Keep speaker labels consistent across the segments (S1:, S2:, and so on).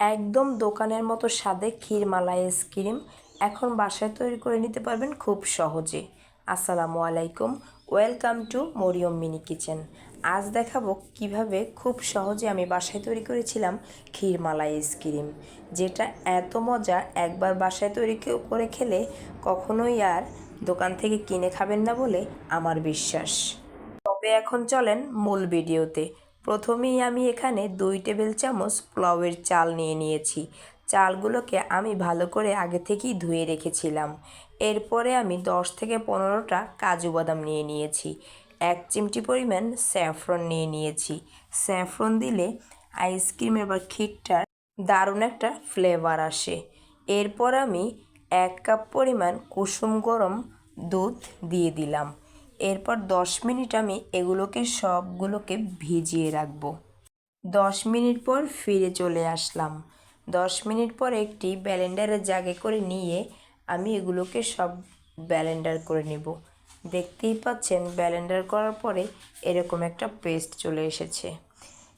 S1: একদম দোকানের মতো স্বাদে ক্ষীরমালাই আইসক্রিম এখন বাসায় তৈরি করে নিতে পারবেন খুব সহজে। আসসালামু আলাইকুম, welcome to Mariyam mini kitchen. আজ দেখাবো কীভাবে খুব সহজে আমি বাসায় তৈরি করেছিলাম ক্ষীরমালাই আইসক্রিম, যেটা এত মজা একবার বাসায় তৈরি করে খেলে কখনোই আর দোকান থেকে কিনে খাবেন না বলে আমার বিশ্বাস। তবে এখন চলেন মূল ভিডিওতে। প্রথমেই আমি এখানে দুই টেবিল চামচ পোলাওয়ের চাল নিয়ে নিয়েছি। চালগুলোকে আমি ভালো করে আগে থেকেই ধুয়ে রেখেছিলাম। এরপরে আমি দশ থেকে পনেরোটা কাজু বাদাম নিয়ে নিয়েছি। এক চিমটি পরিমাণ স্যাফরন নিয়ে নিয়েছি। স্যাফরন দিলে আইসক্রিমের বা ক্ষীরটার দারুণ একটা ফ্লেভার আসে। এরপর আমি এক কাপ পরিমাণ কুসুম গরম দুধ দিয়ে দিলাম। এরপর দশ মিনিট আমি এগুলোকে সবগুলোকে ভিজিয়ে রাখব। দশ মিনিট পর ফিরে চলে আসলাম। দশ মিনিট পর একটি ব্যালেন্ডারের জাগে করে নিয়ে আমি এগুলোকে সব ব্যালেন্ডার করে নেব। দেখতেই পাচ্ছেন, ব্যালেন্ডার করার পরে এরকম একটা পেস্ট চলে এসেছে।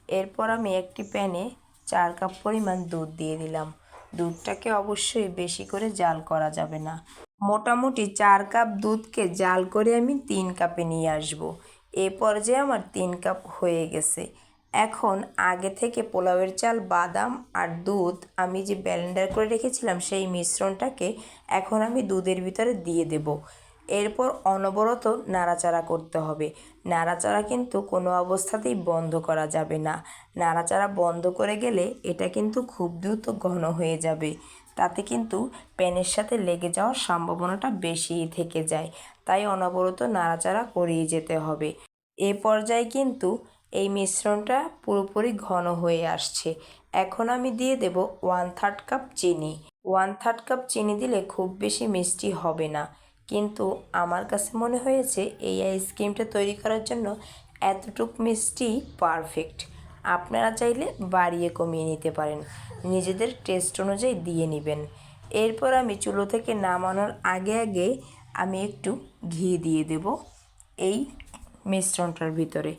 S1: এরপর আমি একটি প্যানে চার কাপ পরিমাণ দুধ দিয়ে দিলাম। দুধটাকে অবশ্যই বেশি করে জাল করা যাবে না। মোটামুটি চার কাপ দুধকে জাল করে আমি তিন কাপে নিয়ে আসব। এ পর্যায়ে আমার তিন কাপ হয়ে গেছে। এখন আগে থেকে পোলাওয়ের চাল, বাদাম আর দুধ আমি যে ব্যালেন্ডার করে রেখেছিলাম সেই মিশ্রণটাকে এখন আমি দুধের ভিতরে দিয়ে দেব। এরপর অনবরত নাড়াচাড়া করতে হবে। নাড়াচাড়া কিন্তু কোনো অবস্থাতেই বন্ধ করা যাবে না। নাড়াচাড়া বন্ধ করে গেলে এটা কিন্তু খুব দ্রুত ঘন হয়ে যাবে। তাতে কিন্তু প্যানের সাথে লেগে যাওয়ার সম্ভাবনাটা বেশিই থেকে যায়। তাই অনবরত নাড়াচাড়া করিয়ে যেতে হবে। এ পর্যায়ে কিন্তু এই মিশ্রণটা পুরোপুরি ঘন হয়ে আসছে। এখন আমি দিয়ে দেব ওয়ান থার্ড কাপ চিনি। ওয়ান থার্ড কাপ চিনি দিলে খুব বেশি মিষ্টি হবে না। কিন্তু আমার কাছে মনে হয়েছে এই আইসক্রিমটা তৈরি করার জন্য এতটুক মিষ্টি পারফেক্ট। আপনারা চাইলে বাড়িয়ে কমিয়ে নিতে পারেন। নিজেদের টেস্ট অনুযায়ী দিয়ে নেবেন। এরপর আমি চুলো থেকে নামানোর আগে আগে আমি একটু ঘি দিয়ে দেব এই মিশ্রণটার ভিতরে।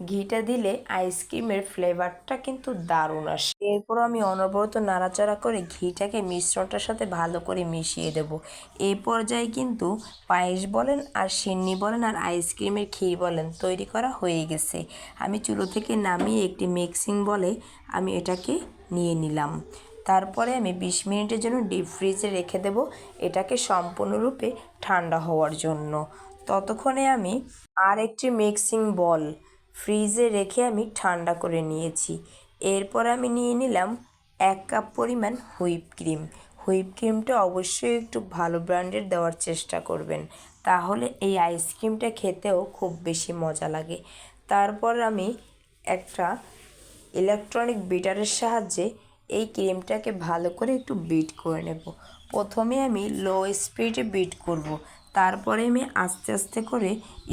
S1: ঘিটা দিলে আইসক্রিমের ফ্লেভারটা কিন্তু দারুণ আসে। এরপর আমি অনবরত নাড়াচাড়া করে ঘিটাকে মিশ্রণটার সাথে ভালো করে মিশিয়ে দেব। এই পর্যায়ে কিন্তু পায়েস বলেন আর সিন্নি বলেন আর আইসক্রিমের ক্ষীর বলেন তৈরি করা হয়ে গেছে। আমি চুলো থেকে নামিয়ে একটি মিক্সিং বলে আমি এটাকে নিয়ে নিলাম। তারপরে আমি বিশ মিনিটের জন্য ডিপ ফ্রিজে রেখে দেব এটাকে সম্পূর্ণরূপে ঠান্ডা হওয়ার জন্য। ততক্ষণে আমি আর একটি মিক্সিং বল ফ্রিজে রেখে আমি ঠান্ডা করে নিয়েছি। এরপর আমি নিয়ে নিলাম এক কাপ পরিমাণ হুইপ ক্রিম। হুইপ ক্রিমটা অবশ্যই একটু ভালো ব্র্যান্ডের দেওয়ার চেষ্টা করবেন। তাহলে এই আইসক্রিমটা খেতেও খুব বেশি মজা লাগে। তারপর আমি একটা ইলেকট্রনিক বিটারের সাহায্যে এই ক্রিমটাকে ভালো করে একটু বিট করে নেব। প্রথমে আমি লো স্পিডে বিট করব। তারপরে আমি আস্তে আস্তে করে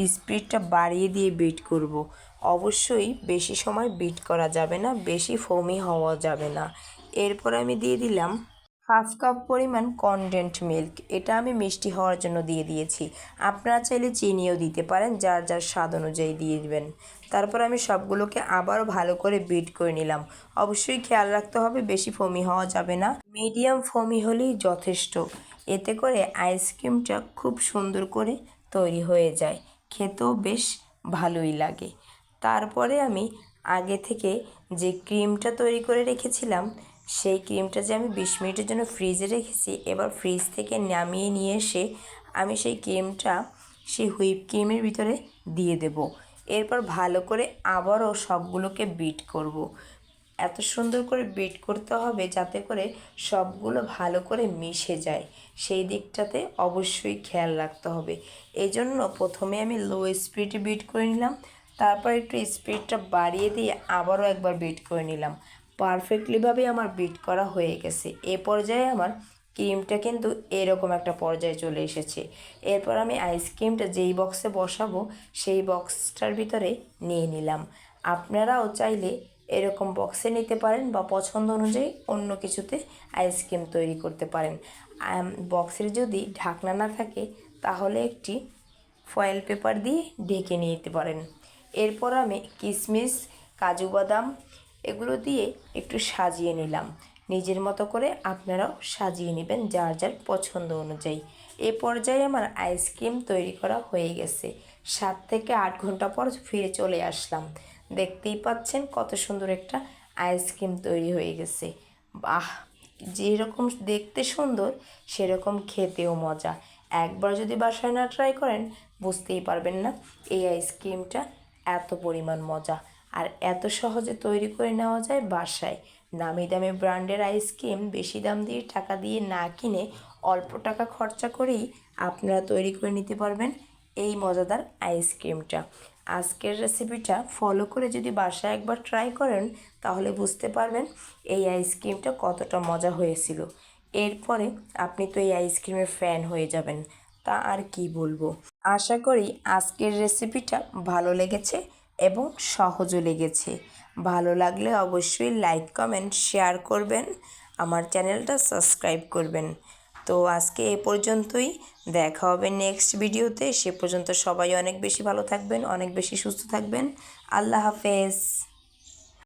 S1: স্পিডটা বাড়িয়ে দিয়ে বিট করব। অবশ্যই বেশি সময় বিট করা যাবে না, বেশি ফোমি হওয়া যাবে না। এরপর আমি দিয়ে দিলাম হাফ কাপ পরিমাণ কনডেন্ট মিল্ক এটা আমি মিষ্টি হওয়ার জন্য দিয়ে দিয়েছি। আপনারা চাইলে চিনিও দিতে পারেন, যার যার স্বাদ অনুযায়ী দিয়ে দিবেন। তারপর আমি সবগুলোকে আবারও ভালো করে বিট করে নিলাম। অবশ্যই খেয়াল রাখতে হবে, বেশি ফোমি হওয়া যাবে না। মিডিয়াম ফোমি হলেই যথেষ্ট। এতে করে আইসক্রিমটা খুব সুন্দর করে তৈরি হয়ে যায়। খেতেও বেশ ভালোই লাগে। তারপরে আমি আগে থেকে যে ক্রিমটা তৈরি করে রেখেছিলাম, সেই ক্রিমটা যে আমি বিশ মিনিটের জন্য ফ্রিজে রেখেছি, এবার ফ্রিজ থেকে নামিয়ে নিয়ে এসে আমি সেই ক্রিমটা সেই হুইপ ক্রিমের ভিতরে দিয়ে দেব। এরপর ভালো করে আবারও সবগুলোকে বিট করব। এত সুন্দর করে বিট করতে হবে যাতে করে সবগুলো ভালো করে মিশে যায়। সেই দিকটাতে অবশ্যই খেয়াল রাখতে হবে। এই জন্য প্রথমে আমি লো স্পিডে বিট করে নিলাম। তারপর একটু স্পিডটা বাড়িয়ে দিয়ে আবারও একবার বিট করে নিলাম। পারফেক্টলিভাবে আমার বিট করা হয়ে গেছে। এ পর্যায়ে আমার ক্রিমটা কিন্তু এরকম একটা পর্যায়ে চলে এসেছে। এরপর আমি আইসক্রিমটা যেই বক্সে বসাবো, সেই বক্সটার ভিতরে নিয়ে নিলাম। আপনারাও চাইলে এরকম বক্সে নিতে পারেন বা পছন্দ অনুযায়ী অন্য কিছুতে আইসক্রিম তৈরি করতে পারেন। বক্সের যদি ঢাকনা না থাকে, তাহলে একটি ফয়েল পেপার দিয়ে ঢেকে নিয়ে নিতে পারেন। এরপর আমি কিশমিশ কাজু বাদাম এগুলো দিয়ে একটু সাজিয়ে নিলাম। নিজের মতো করে আপনারাও সাজিয়ে নেবেন যার যার পছন্দ অনুযায়ী। এ পর্যায়ে আমার আইসক্রিম তৈরি করা হয়ে গেছে। সাত থেকে আট ঘণ্টা পর ফিরে চলে আসলাম। দেখতেই পাচ্ছেন কত সুন্দর একটা আইসক্রিম তৈরি হয়ে গেছে। বাহ! যেরকম দেখতে সুন্দর, সেরকম খেতেও মজা। একবার যদি বাসায় না ট্রাই করেন, বুঝতেই পারবেন না এই আইসক্রিমটা এত পরিমাণ মজা। আর এত সহজে তৈরি করে নেওয়া যায় বাসায়। নামি দামি ব্র্যান্ডের আইসক্রিম বেশি দাম দিয়ে টাকা দিয়ে না কিনে অল্প টাকা খরচা করেই আপনারা তৈরি করে নিতে পারবেন এই মজাদার আইসক্রিমটা আজকের রেসিপিটা ফলো করে যদি বাসায় একবার ট্রাই করেন, তাহলে বুঝতে পারবেন এই আইসক্রিমটা কতটা মজা হয়েছিল। এরপরে আপনি তো এই আইসক্রিমের ফ্যান হয়ে যাবেন। তা আর কি বলব? আশা করি আজকের রেসিপিটা ভালো লেগেছে এবং সহজও লেগেছে। ভালো লাগলে অবশ্যই লাইক কমেন্ট শেয়ার করবেন, আমার চ্যানেলটা সাবস্ক্রাইব করবেন। তো আজকে এ পর্যন্তই, দেখা হবে নেক্সট ভিডিওতে সে পর্যন্ত সবাই অনেক বেশি ভালো থাকবেন, অনেক বেশি সুস্থ থাকবেন। আল্লাহ হাফেজ।